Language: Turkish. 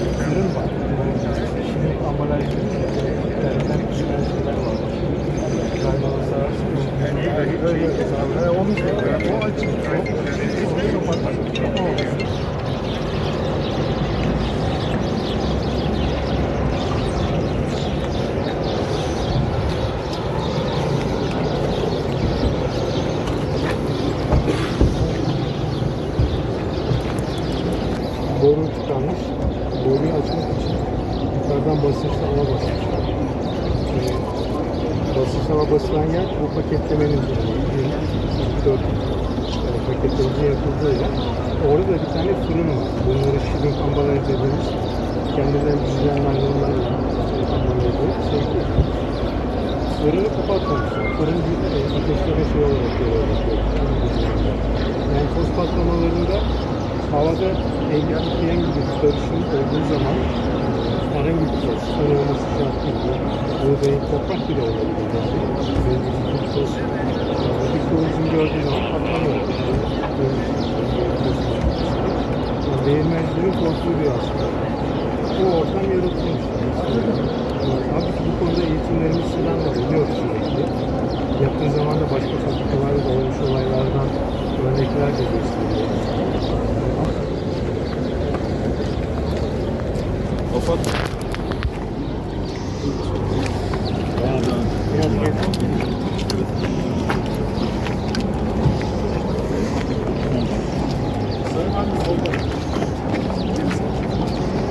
ürün var. Şimdi ambalaj boru tıkanmış. Boruyu açmak için yukarıdan basınçlı hava basmış. Ee, basınçlı hava basılan yer bu paketlemenin yeri. 4 paketlerimizin yapıldığı yer. Orada da bir tane fırın var. Bunları şirin ambalaj dediğimiz kendinden düzleyen naylonlar ambalaj ediyor. Şey, fırını kapatmamışlar. Fırın bir e, ateşleme şey olarak görüyoruz. Yani toz patlamalarında havada engel tren gibi bir karışım olduğu zaman bir toz, son olması şart değil. Buğdayın toprak bile olabilir. Yani. Belli bir kıvılcım gördüğü zaman patlamıyor. Yani değirmencilerin korktuğu bir aslında. Bu ortam yaratılmış. Tabii ki bu konuda eğitimlerimiz falan da oluyor sürekli. Yakın zamanda başka fabrikalarda olmuş olaylardan örnekler de gösteriyoruz. kapat. Biraz yakın. Sayın abi solda.